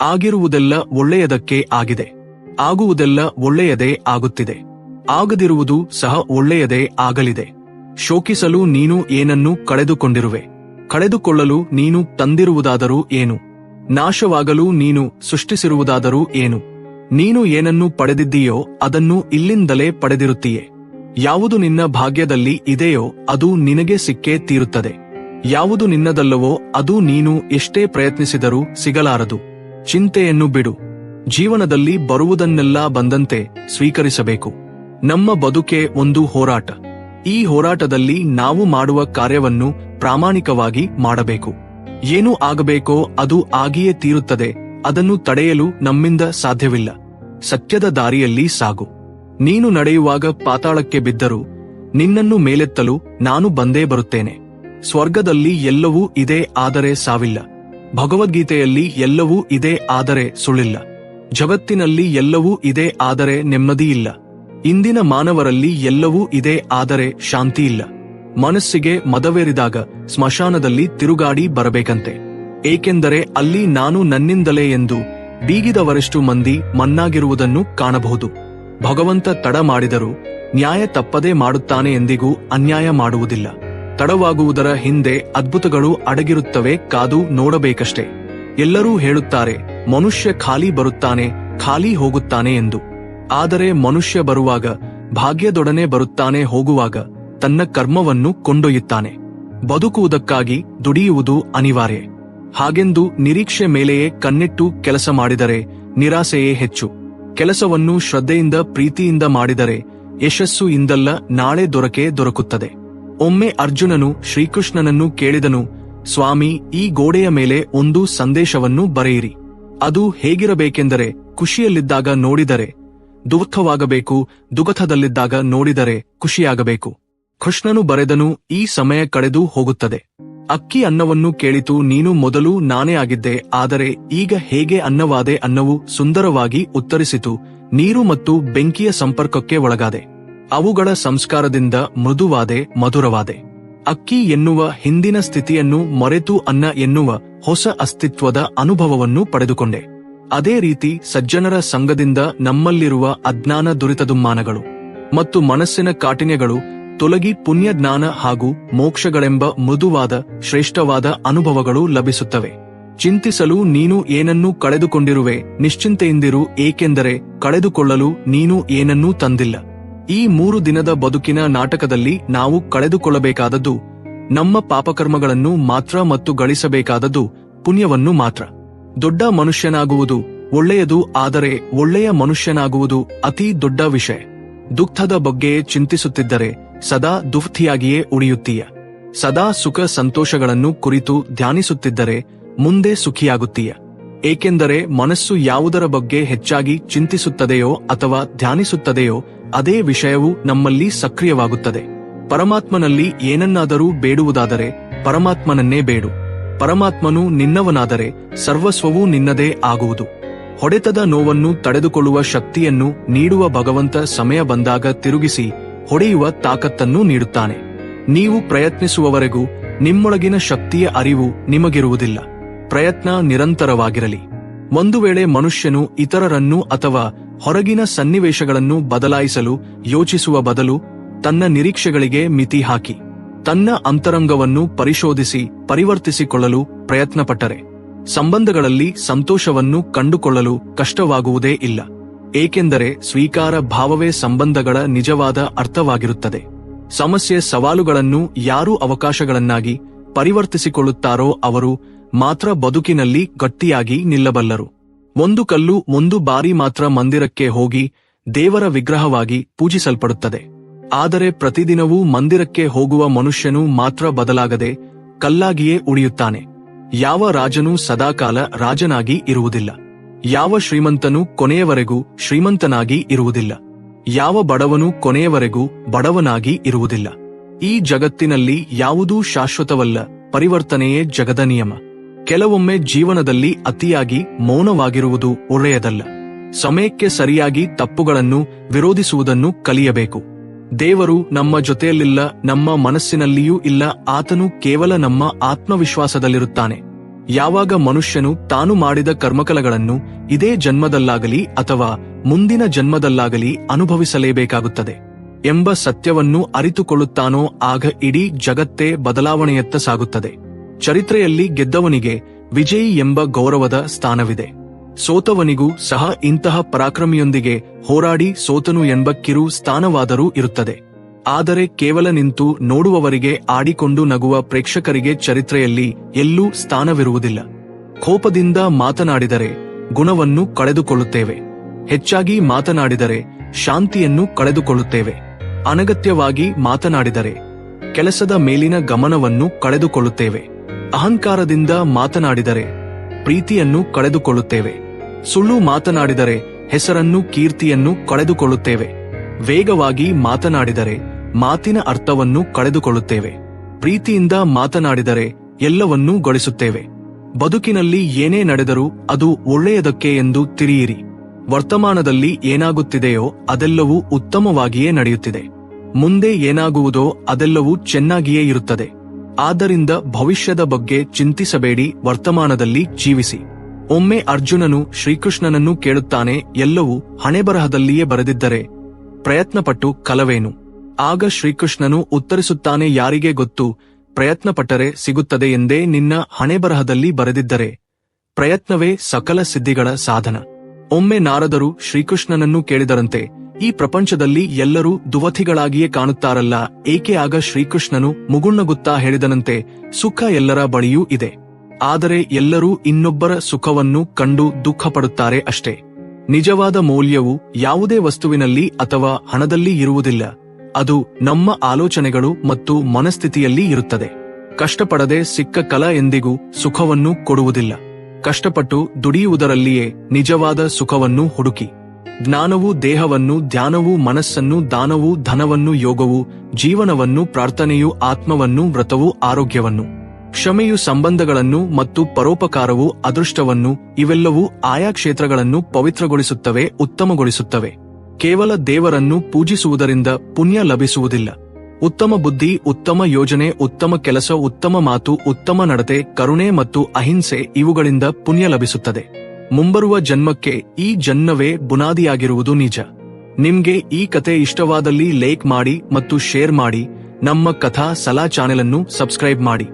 ಆಗಿರುವುದೆಲ್ಲ ಒಳ್ಳೆಯದಕ್ಕೆ ಆಗಿದೆ. ಆಗುವುದೆಲ್ಲ ಒಳ್ಳೆಯದೇ ಆಗುತ್ತಿದೆ. ಆಗದಿರುವುದು ಸಹ ಒಳ್ಳೆಯದೇ ಆಗಲಿದೆ. ಶೋಕಿಸಲು ನೀನು ಏನನ್ನು ಕಳೆದುಕೊಂಡಿರುವೆ? ಕಳೆದುಕೊಳ್ಳಲು ನೀನು ತಂದಿರುವುದಾದರೂ ಏನು? ನಾಶವಾಗಲು ನೀನು ಸೃಷ್ಟಿಸಿರುವುದಾದರೂ ಏನು? ನೀನು ಏನನ್ನು ಪಡೆದಿದ್ದೀಯೋ ಅದನ್ನು ಇಲ್ಲಿಂದಲೇ ಪಡೆದಿರುತ್ತೀಯೆ. ಯಾವುದು ನಿನ್ನ ಭಾಗ್ಯದಲ್ಲಿ ಇದೆಯೋ ಅದು ನಿನಗೆ ಸಿಕ್ಕೇ ತೀರುತ್ತದೆ. ಯಾವುದು ನಿನ್ನದಲ್ಲವೋ ಅದು ನೀನು ಎಷ್ಟೇ ಪ್ರಯತ್ನಿಸಿದರೂ ಸಿಗಲಾರದು. ಚಿಂತೆಯನ್ನು ಬಿಡು. ಜೀವನದಲ್ಲಿ ಬರುವುದನ್ನೆಲ್ಲ ಬಂದಂತೆ ಸ್ವೀಕರಿಸಬೇಕು. ನಮ್ಮ ಬದುಕೆ ಒಂದು ಹೋರಾಟ. ಈ ಹೋರಾಟದಲ್ಲಿ ನಾವು ಮಾಡುವ ಕಾರ್ಯವನ್ನು ಪ್ರಾಮಾಣಿಕವಾಗಿ ಮಾಡಬೇಕು. ಏನು ಆಗಬೇಕೋ ಅದು ಆಗಿಯೇ ತೀರುತ್ತದೆ. ಅದನ್ನು ತಡೆಯಲು ನಮ್ಮಿಂದ ಸಾಧ್ಯವಿಲ್ಲ. ಸತ್ಯದ ದಾರಿಯಲ್ಲಿ ಸಾಗು. ನೀನು ನಡೆಯುವಾಗ ಪಾತಾಳಕ್ಕೆ ಬಿದ್ದರೂ, ನಿನ್ನನ್ನು ಮೇಲೆತ್ತಲು ನಾನು ಬಂದೇ ಬರುತ್ತೇನೆ. ಸ್ವರ್ಗದಲ್ಲಿ ಎಲ್ಲವೂ ಇದೆ, ಆದರೆ ಸಾವಿಲ್ಲ. ಭಗವದ್ಗೀತೆಯಲ್ಲಿ ಎಲ್ಲವೂ ಇದೆ ಆದರೆ ಸುಳ್ಳಿಲ್ಲ ಜಗತ್ತಿನಲ್ಲಿ ಎಲ್ಲವೂ ಇದೆ ಆದರೆ ನೆಮ್ಮದಿಯಿಲ್ಲ. ಇಂದಿನ ಮಾನವರಲ್ಲಿ ಎಲ್ಲವೂ ಇದೆ ಆದರೆ ಶಾಂತಿಯಿಲ್ಲ. ಮನಸ್ಸಿಗೆ ಮದವೇರಿದಾಗ ಸ್ಮಶಾನದಲ್ಲಿ ತಿರುಗಾಡಿ ಬರಬೇಕಂತೆ. ಏಕೆಂದರೆ ಅಲ್ಲಿ ನಾನು ನನ್ನಿಂದಲೇ ಎಂದು ಬೀಗಿದವರೆಷ್ಟು ಮಂದಿ ಮನ್ನಾಗಿರುವುದನ್ನು ಕಾಣಬಹುದು. ಭಗವಂತ ತಡ ಮಾಡಿದರೂ ನ್ಯಾಯ ತಪ್ಪದೇ ಮಾಡುತ್ತಾನೆ ಎಂದಿಗೂ ಅನ್ಯಾಯ ಮಾಡುವುದಿಲ್ಲ. ತಡವಾಗುವುದರ ಹಿಂದೆ ಅದ್ಭುತಗಳು ಅಡಗಿರುತ್ತವೆ ಕಾದು ನೋಡಬೇಕಷ್ಟೇ. ಎಲ್ಲರೂ ಹೇಳುತ್ತಾರೆ, ಮನುಷ್ಯ ಖಾಲಿ ಬರುತ್ತಾನೆ, ಖಾಲಿ ಹೋಗುತ್ತಾನೆ ಎಂದು. ಆದರೆ ಮನುಷ್ಯ ಬರುವಾಗ, ಭಾಗ್ಯದೊಡನೆ ಬರುತ್ತಾನೆ ಹೋಗುವಾಗ, ತನ್ನ ಕರ್ಮವನ್ನು ಕೊಂಡೊಯ್ಯುತ್ತಾನೆ. ಬದುಕುವುದಕ್ಕಾಗಿ ದುಡಿಯುವುದು ಅನಿವಾರ್ಯ. ಹಾಗೆಂದು ನಿರೀಕ್ಷೆ ಮೇಲೆಯೇ ಕಣ್ಣಿಟ್ಟು ಕೆಲಸ ಮಾಡಿದರೆ ನಿರಾಸೆಯೇ ಹೆಚ್ಚು. ಕೆಲಸವನ್ನು ಶ್ರದ್ಧೆಯಿಂದ, ಪ್ರೀತಿಯಿಂದ ಮಾಡಿದರೆ ಯಶಸ್ಸು ಇಂದಲ್ಲ ನಾಳೆ ದೊರಕೆ ದೊರಕುತ್ತದೆ. ಒಮ್ಮೆ ಅರ್ಜುನನು ಶ್ರೀಕೃಷ್ಣನನ್ನು ಕೇಳಿದನು, ಸ್ವಾಮಿ, ಈ ಗೋಡೆಯ ಮೇಲೆ ಒಂದು ಸಂದೇಶವನ್ನು ಬರೆಯಿರಿ. ಅದು ಹೇಗಿರಬೇಕೆಂದರೆ ಖುಷಿಯಲ್ಲಿದ್ದಾಗ ನೋಡಿದರೆ, ದುಃಖವಾಗಬೇಕು, ದುಗಥದಲ್ಲಿದ್ದಾಗ ನೋಡಿದರೆ ಖುಷಿಯಾಗಬೇಕು. ಕೃಷ್ಣನು ಬರೆದನು, ಈ ಸಮಯ ಕಳೆದು ಹೋಗುತ್ತದೆ. ಅಕ್ಕಿ ಅನ್ನವನ್ನು ಕೇಳಿತು, ನೀನು ಮೊದಲು ನಾನೇ ಆಗಿದ್ದೆ, ಆದರೆ ಈಗ ಹೇಗೆ ಅನ್ನವಾದೆ ಅನ್ನವು ಸುಂದರವಾಗಿ ಉತ್ತರಿಸಿತು, ನೀರು ಮತ್ತು ಬೆಂಕಿಯ ಸಂಪರ್ಕಕ್ಕೆ ಒಳಗಾದೆ. ಅವುಗಳ ಸಂಸ್ಕಾರದಿಂದ ಮೃದುವಾದೆ, ಮಧುರವಾದೆ. ಅಕ್ಕಿ ಎನ್ನುವ ಹಿಂದಿನ ಸ್ಥಿತಿಯನ್ನು ಮರೆತು ಅನ್ನ ಎನ್ನುವ ಹೊಸ ಅಸ್ತಿತ್ವದ ಅನುಭವವನ್ನು ಪಡೆದುಕೊಂಡೆ. ಅದೇ ರೀತಿ ಸಜ್ಜನರ ಸಂಘದಿಂದ ನಮ್ಮಲ್ಲಿರುವ ಅಜ್ಞಾನ ದುರಿತದುಮ್ಮಾನಗಳು ಮತ್ತು ಮನಸ್ಸಿನ ಕಾಠಿಣ್ಯಗಳು ತೊಲಗಿ ಪುಣ್ಯಜ್ಞಾನ ಹಾಗೂ ಮೋಕ್ಷಗಳೆಂಬ ಮೃದುವಾದ, ಶ್ರೇಷ್ಠವಾದ ಅನುಭವಗಳು ಲಭಿಸುತ್ತವೆ. ಚಿಂತಿಸಲು ನೀನು ಏನನ್ನೂ ಕಳೆದುಕೊಂಡಿರುವೆ, ನಿಶ್ಚಿಂತೆಯಿಂದಿರು ಏಕೆಂದರೆ ಕಳೆದುಕೊಳ್ಳಲು ನೀನು ಏನನ್ನೂ ತಂದಿಲ್ಲ. ಈ ಮೂರು ದಿನದ ಬದುಕಿನ ನಾಟಕದಲ್ಲಿ ನಾವು ಕಳೆದುಕೊಳ್ಳಬೇಕಾದದ್ದು, ನಮ್ಮ ಪಾಪಕರ್ಮಗಳನ್ನು ಮಾತ್ರ ಮತ್ತು ಗಳಿಸಬೇಕಾದದ್ದು ಪುಣ್ಯವನ್ನು ಮಾತ್ರ. ದೊಡ್ಡ ಮನುಷ್ಯನಾಗುವುದು ಒಳ್ಳೆಯದು, ಆದರೆ ಒಳ್ಳೆಯ ಮನುಷ್ಯನಾಗುವುದು ಅತಿ ದೊಡ್ಡ ವಿಷಯ. ದುಃಖದ ಬಗ್ಗೆ ಚಿಂತಿಸುತ್ತಿದ್ದರೆ ಸದಾ ದುಃಖಿಯಾಗಿಯೇ ಉಳಿಯುತ್ತೀಯ. ಸದಾ ಸುಖ ಸಂತೋಷಗಳನ್ನು ಕುರಿತು ಧ್ಯಾನಿಸುತ್ತಿದ್ದರೆ ಮುಂದೆ ಸುಖಿಯಾಗುತ್ತೀಯ. ಏಕೆಂದರೆ ಮನಸ್ಸು ಯಾವುದರ ಬಗ್ಗೆ ಹೆಚ್ಚಾಗಿ ಚಿಂತಿಸುತ್ತದೆಯೋ ಅಥವಾ ಧ್ಯಾನಿಸುತ್ತದೆಯೋ ಅದೇ ವಿಷಯವು ನಮ್ಮಲ್ಲಿ ಸಕ್ರಿಯವಾಗುತ್ತದೆ. ಪರಮಾತ್ಮನಲ್ಲಿ ಏನನ್ನಾದರೂ ಬೇಡುವುದಾದರೆ ಪರಮಾತ್ಮನನ್ನೇ ಬೇಡು. ಪರಮಾತ್ಮನು ನಿನ್ನವನಾದರೆ ಸರ್ವಸ್ವವೂ ನಿನ್ನದೇ ಆಗುವುದು. ಹೊಡೆತದ ನೋವನ್ನು ತಡೆದುಕೊಳ್ಳುವ ಶಕ್ತಿಯನ್ನು ನೀಡುವ ಭಗವಂತ ಸಮಯ ಬಂದಾಗ ತಿರುಗಿಸಿ ಹೊಡೆಯುವ ತಾಕತ್ತನ್ನು ನೀಡುತ್ತಾನೆ. ನೀವು ಪ್ರಯತ್ನಿಸುವವರೆಗೂ ನಿಮ್ಮೊಳಗಿನ ಶಕ್ತಿಯ ಅರಿವು ನಿಮಗಿರುವುದಿಲ್ಲ. ಪ್ರಯತ್ನ ನಿರಂತರವಾಗಿರಲಿ. ಒಂದು ವೇಳೆ ಮನುಷ್ಯನು ಇತರರನ್ನು ಅಥವಾ ಹೊರಗಿನ ಸನ್ನಿವೇಶಗಳನ್ನು ಬದಲಾಯಿಸಲು ಯೋಚಿಸುವ ಬದಲು ತನ್ನ ನಿರೀಕ್ಷೆಗಳಿಗೆ ಮಿತಿ ಹಾಕಿ, ತನ್ನ ಅಂತರಂಗವನ್ನು ಪರಿಶೋಧಿಸಿ ಪರಿವರ್ತಿಸಿಕೊಳ್ಳಲು ಪ್ರಯತ್ನಪಟ್ಟರೆ, ಸಂಬಂಧಗಳಲ್ಲಿ ಸಂತೋಷವನ್ನು ಕಂಡುಕೊಳ್ಳಲು ಕಷ್ಟವಾಗುವುದೇ ಇಲ್ಲ, ಏಕೆಂದರೆ ಸ್ವೀಕಾರ ಭಾವವೇ ಸಂಬಂಧಗಳ ನಿಜವಾದ ಅರ್ಥವಾಗಿರುತ್ತದೆ. ಸಮಸ್ಯೆ ಸವಾಲುಗಳನ್ನು ಯಾರು ಅವಕಾಶಗಳನ್ನಾಗಿ ಪರಿವರ್ತಿಸಿಕೊಳ್ಳುತ್ತಾರೋ ಅವರು ಮಾತ್ರ ಬದುಕಿನಲ್ಲಿ ಗಟ್ಟಿಯಾಗಿ ನಿಲ್ಲಬಲ್ಲರು. ಒಂದು ಕಲ್ಲು ಒಂದು ಬಾರಿ ಮಾತ್ರ ಮಂದಿರಕ್ಕೆ ಹೋಗಿ ದೇವರ ವಿಗ್ರಹವಾಗಿ ಪೂಜಿಸಲ್ಪಡುತ್ತದೆ. ಆದರೆ ಪ್ರತಿದಿನವೂ ಮಂದಿರಕ್ಕೆ ಹೋಗುವ ಮನುಷ್ಯನು ಮಾತ್ರ ಬದಲಾಗದೆ ಕಲ್ಲಾಗಿಯೇ ಉಳಿಯುತ್ತಾನೆ. ಯಾವ ರಾಜನೂ ಸದಾಕಾಲ ರಾಜನಾಗಿ ಇರುವುದಿಲ್ಲ. ಯಾವ ಶ್ರೀಮಂತನು ಕೊನೆಯವರೆಗೂ ಶ್ರೀಮಂತನಾಗಿ ಇರುವುದಿಲ್ಲ. ಯಾವ ಬಡವನು ಕೊನೆಯವರೆಗೂ ಬಡವನಾಗಿ ಇರುವುದಿಲ್ಲ. ಈ ಜಗತ್ತಿನಲ್ಲಿ ಯಾವುದೂ ಶಾಶ್ವತವಲ್ಲ, ಪರಿವರ್ತನೆಯೇ ಜಗದ ನಿಯಮ. ಕೆಲವೊಮ್ಮೆ ಜೀವನದಲ್ಲಿ ಅತಿಯಾಗಿ ಮೌನವಾಗಿರುವುದು ಒಳ್ಳೆಯದಲ್ಲ. ಸಮಯಕ್ಕೆ ಸರಿಯಾಗಿ ತಪ್ಪುಗಳನ್ನು ವಿರೋಧಿಸುವುದನ್ನು ಕಲಿಯಬೇಕು. ದೇವರು ನಮ್ಮ ಜೊತೆಯಲ್ಲಿಲ್ಲ, ನಮ್ಮ ಮನಸ್ಸಿನಲ್ಲಿಯೂ ಇಲ್ಲ, ಆತನು ಕೇವಲ ನಮ್ಮ ಆತ್ಮವಿಶ್ವಾಸದಲ್ಲಿರುತ್ತಾನೆ. ಯಾವಾಗ ಮನುಷ್ಯನು ತಾನು ಮಾಡಿದ ಕರ್ಮಕಲಗಳನ್ನು ಇದೇ ಜನ್ಮದಲ್ಲಾಗಲಿ ಅಥವಾ ಮುಂದಿನ ಜನ್ಮದಲ್ಲಾಗಲಿ ಅನುಭವಿಸಲೇಬೇಕಾಗುತ್ತದೆ ಎಂಬ ಸತ್ಯವನ್ನು ಅರಿತುಕೊಳ್ಳುತ್ತಾನೋ ಆಗ ಇಡೀ ಜಗತ್ತೇ ಬದಲಾವಣೆಯತ್ತ ಸಾಗುತ್ತದೆ. ಚರಿತ್ರೆಯಲ್ಲಿ ಗೆದ್ದವನಿಗೆ ವಿಜಯಿ ಎಂಬ ಗೌರವದ ಸ್ಥಾನವಿದೆ. ಸೋತವನಿಗೂ ಸಹ ಇಂತಹ ಪರಾಕ್ರಮಿಯೊಂದಿಗೆ ಹೋರಾಡಿ ಸೋತನು ಎಂಬ ಕಿರು ಸ್ಥಾನವಾದರೂ ಇರುತ್ತದೆ. ಆದರೆ ಕೇವಲ ನಿಂತು ನೋಡುವವರಿಗೆ ಆಡಿಕೊಂಡು ನಗುವ ಪ್ರೇಕ್ಷಕರಿಗೆ ಚರಿತ್ರೆಯಲ್ಲಿ ಎಲ್ಲೂ ಸ್ಥಾನವಿರುವುದಿಲ್ಲ. ಕೋಪದಿಂದ ಮಾತನಾಡಿದರೆ ಗುಣವನ್ನು ಕಳೆದುಕೊಳ್ಳುತ್ತೇವೆ. ಹೆಚ್ಚಾಗಿ ಮಾತನಾಡಿದರೆ ಶಾಂತಿಯನ್ನು ಕಳೆದುಕೊಳ್ಳುತ್ತೇವೆ. ಅನಗತ್ಯವಾಗಿ ಮಾತನಾಡಿದರೆ ಕೆಲಸದ ಮೇಲಿನ ಗಮನವನ್ನು ಕಳೆದುಕೊಳ್ಳುತ್ತೇವೆ. ಅಹಂಕಾರದಿಂದ ಮಾತನಾಡಿದರೆ ಪ್ರೀತಿಯನ್ನು ಕಳೆದುಕೊಳ್ಳುತ್ತೇವೆ. ಸುಳ್ಳು ಮಾತನಾಡಿದರೆ ಹೆಸರನ್ನು, ಕೀರ್ತಿಯನ್ನು ಕಳೆದುಕೊಳ್ಳುತ್ತೇವೆ. ವೇಗವಾಗಿ ಮಾತನಾಡಿದರೆ ಮಾತಿನ ಅರ್ಥವನ್ನು ಕಳೆದುಕೊಳ್ಳುತ್ತೇವೆ. ಪ್ರೀತಿಯಿಂದ ಮಾತನಾಡಿದರೆ ಎಲ್ಲವನ್ನೂ ಗಳಿಸುತ್ತೇವೆ. ಬದುಕಿನಲ್ಲಿ ಏನೇ ನಡೆದರೂ ಅದು ಒಳ್ಳೆಯದಕ್ಕೆ ಎಂದು ತಿಳಿಯಿರಿ. ವರ್ತಮಾನದಲ್ಲಿ ಏನಾಗುತ್ತಿದೆಯೋ ಅದೆಲ್ಲವೂ ಉತ್ತಮವಾಗಿಯೇ ನಡೆಯುತ್ತಿದೆ. ಮುಂದೆ ಏನಾಗುವುದೋ ಅದೆಲ್ಲವೂ ಚೆನ್ನಾಗಿಯೇ ಇರುತ್ತದೆ. ಆದ್ದರಿಂದ ಭವಿಷ್ಯದ ಬಗ್ಗೆ ಚಿಂತಿಸಬೇಡಿ, ವರ್ತಮಾನದಲ್ಲಿ ಜೀವಿಸಿ. ಒಮ್ಮೆ ಅರ್ಜುನನು ಶ್ರೀಕೃಷ್ಣನನ್ನು ಕೇಳುತ್ತಾನೆ, ಎಲ್ಲವೂ ಹಣೆಬರಹದಲ್ಲಿಯೇ ಬರೆದಿದ್ದರೆ ಪ್ರಯತ್ನಪಟ್ಟು ಕಲವೇನು. ಆಗ ಶ್ರೀಕೃಷ್ಣನು ಉತ್ತರಿಸುತ್ತಾನೆ, ಯಾರಿಗೆ ಗೊತ್ತು, ಪ್ರಯತ್ನಪಟ್ಟರೆ ಸಿಗುತ್ತದೆ ಎಂದೇ ನಿನ್ನ ಹಣೆಬರಹದಲ್ಲಿ ಬರೆದಿದ್ದರೆ. ಪ್ರಯತ್ನವೇ ಸಕಲ ಸಿದ್ಧಿಗಳ ಸಾಧನ. ಒಮ್ಮೆ ನಾರದರು ಶ್ರೀಕೃಷ್ಣನನ್ನು ಕೇಳಿದರಂತೆ ಈ ಪ್ರಪಂಚದಲ್ಲಿ ಎಲ್ಲರೂ ದುವಥಿಗಳಾಗಿಯೇ ಕಾಣುತ್ತಾರಲ್ಲ, ಏಕೆ ಆಗ ಶ್ರೀಕೃಷ್ಣನು ಮುಗುಣ್ಣಗುತ್ತಾ ಹೇಳಿದನಂತೆ ಸುಖ ಎಲ್ಲರ ಬಳಿಯೂ ಇದೆ. ಆದರೆ ಎಲ್ಲರೂ ಇನ್ನೊಬ್ಬರ ಸುಖವನ್ನು ಕಂಡು ದುಃಖಪಡುತ್ತಾರೆ ಅಷ್ಟೇ. ನಿಜವಾದ ಮೌಲ್ಯವು ಯಾವುದೇ ವಸ್ತುವಿನಲ್ಲಿ ಅಥವಾ ಹಣದಲ್ಲಿ ಇರುವುದಿಲ್ಲ. ಅದು ನಮ್ಮ ಆಲೋಚನೆಗಳು ಮತ್ತು ಮನಸ್ಥಿತಿಯಲ್ಲಿ ಇರುತ್ತದೆ. ಕಷ್ಟಪಡದೆ ಸಿಕ್ಕ ಕಲ ಎಂದಿಗೂ ಸುಖವನ್ನು ಕೊಡುವುದಿಲ್ಲ. ಕಷ್ಟಪಟ್ಟು ದುಡಿಯುವುದರಲ್ಲಿಯೇ ನಿಜವಾದ ಸುಖವನ್ನು ಹುಡುಕಿ. ಜ್ಞಾನವು ದೇಹವನ್ನು, ಧ್ಯಾನವು ಮನಸ್ಸನ್ನು, ದಾನವು ಧನವನ್ನು, ಯೋಗವು, ಜೀವನವನ್ನು, ಪ್ರಾರ್ಥನೆಯು, ಆತ್ಮವನ್ನು, ವ್ರತವು, ಆರೋಗ್ಯವನ್ನು, ಕ್ಷಮೆಯು ಸಂಬಂಧಗಳನ್ನು ಮತ್ತು ಪರೋಪಕಾರವು, ಅದೃಷ್ಟವನ್ನು, ಇವೆಲ್ಲವೂ ಆಯಾ ಕ್ಷೇತ್ರಗಳನ್ನು ಪವಿತ್ರಗೊಳಿಸುತ್ತವೆ, ಉತ್ತಮಗೊಳಿಸುತ್ತವೆ. ಕೇವಲ ದೇವರನ್ನು ಪೂಜಿಸುವುದರಿಂದ ಪುಣ್ಯ ಲಭಿಸುವುದಿಲ್ಲ. ಉತ್ತಮ ಬುದ್ಧಿ, ಉತ್ತಮ ಯೋಜನೆ, ಉತ್ತಮ ಕೆಲಸ, ಉತ್ತಮ ಮಾತು, ಉತ್ತಮ ನಡತೆ, ಕರುಣೆ ಮತ್ತು ಅಹಿಂಸೆ ಇವುಗಳಿಂದ ಪುಣ್ಯ ಲಭಿಸುತ್ತದೆ. ಮುಂಬರುವ ಜನ್ಮಕ್ಕೆ ಈ ಜನ್ಮವೇ ಬುನಾದಿಯಾಗಿರುವುದು ನಿಜ. ನಿಮ್ಗೆ ಈ ಕತೆ ಇಷ್ಟವಾದಲ್ಲಿ ಲೈಕ್ ಮಾಡಿ ಮತ್ತು ಶೇರ್ ಮಾಡಿ, ನಮ್ಮ ಕಥಾ ಸಲಾ ಚಾನೆಲ್ ಅನ್ನು ಸಬ್ಸ್ಕ್ರೈಬ್ ಮಾಡಿ.